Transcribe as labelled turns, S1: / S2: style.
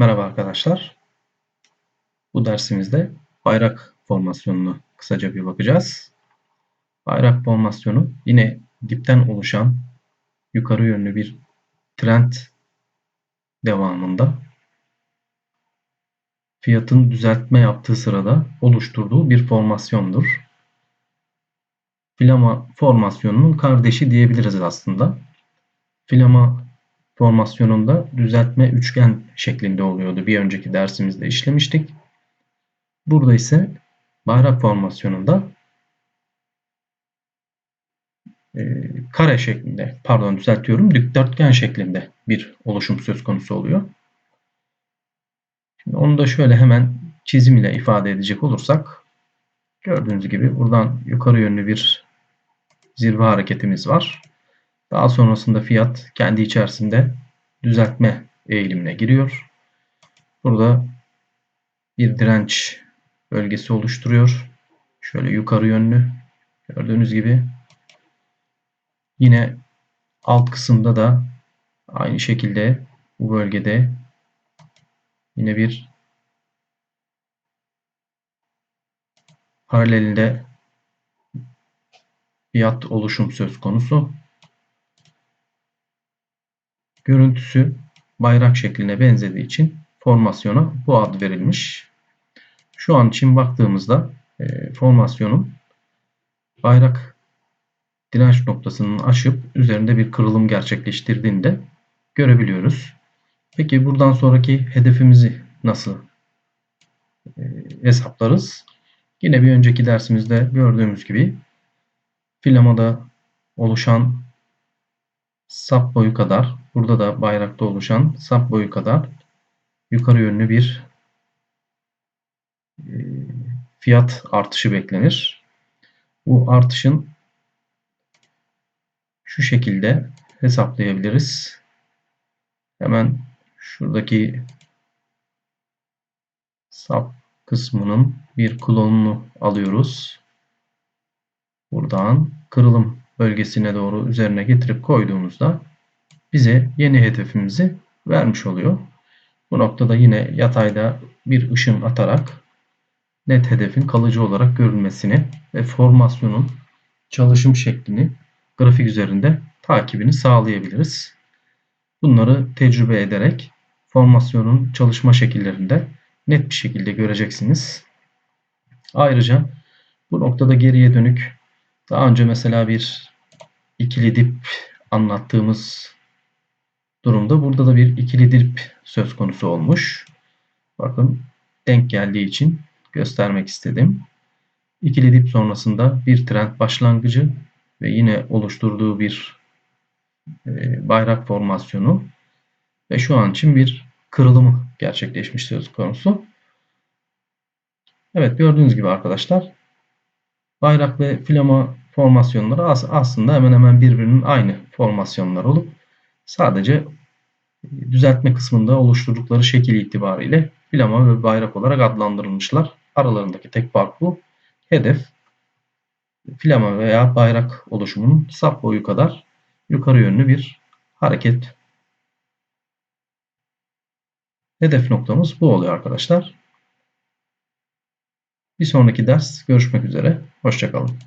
S1: Merhaba arkadaşlar. Bu dersimizde bayrak formasyonunu kısaca bir bakacağız. Bayrak formasyonu yine dipten oluşan yukarı yönlü bir trend devamında fiyatın düzeltme yaptığı sırada oluşturduğu bir formasyondur. Filama formasyonunun kardeşi diyebiliriz aslında. Filama formasyonunda düzeltme üçgen şeklinde oluyordu. Bir önceki dersimizde işlemiştik. Burada ise bayrak formasyonunda e, kare şeklinde, pardon düzeltiyorum, dikdörtgen şeklinde bir oluşum söz konusu oluyor. Şimdi onu da şöyle hemen çizim ile ifade edecek olursak gördüğünüz gibi buradan yukarı yönlü bir zirve hareketimiz var. Daha sonrasında fiyat kendi içerisinde düzeltme eğilimine giriyor. Burada bir direnç bölgesi oluşturuyor. Şöyle yukarı yönlü gördüğünüz gibi. Yine alt kısımda da aynı şekilde bu bölgede yine bir paralelinde fiyat oluşum söz konusu. Görüntüsü bayrak şekline benzediği için formasyona bu ad verilmiş. Şu an için baktığımızda e, formasyonun bayrak direnç noktasının aşıp üzerinde bir kırılım gerçekleştirdiğini de görebiliyoruz. Peki buradan sonraki hedefimizi nasıl e, hesaplarız? Yine bir önceki dersimizde gördüğümüz gibi filamada oluşan sap boyu kadar burada da bayrakta oluşan sap boyu kadar yukarı yönlü bir e, fiyat artışı beklenir. Bu artışın şu şekilde hesaplayabiliriz. Hemen şuradaki sap kısmının bir klonunu alıyoruz. Buradan kırılım bölgesine doğru üzerine getirip koyduğumuzda bize yeni hedefimizi vermiş oluyor. Bu noktada yine yatayda bir ışın atarak net hedefin kalıcı olarak görülmesini ve formasyonun çalışım şeklini grafik üzerinde takibini sağlayabiliriz. Bunları tecrübe ederek formasyonun çalışma şekillerinde net bir şekilde göreceksiniz. Ayrıca bu noktada geriye dönük daha önce mesela bir ikili dip anlattığımız durumda burada da bir ikili dip söz konusu olmuş. Bakın denk geldiği için göstermek istedim. İkili dip sonrasında bir trend başlangıcı ve yine oluşturduğu bir e, bayrak formasyonu ve şu an için bir kırılımı gerçekleşmiş söz konusu. Evet gördüğünüz gibi arkadaşlar bayrak ve flama formasyonları aslında hemen hemen birbirinin aynı formasyonlar olup sadece düzeltme kısmında oluşturdukları şekil itibariyle flama ve bayrak olarak adlandırılmışlar. Aralarındaki tek fark bu. Hedef flama veya bayrak oluşumunun sap boyu kadar yukarı yönlü bir hareket. Hedef noktamız bu oluyor arkadaşlar. Bir sonraki ders görüşmek üzere. Hoşçakalın.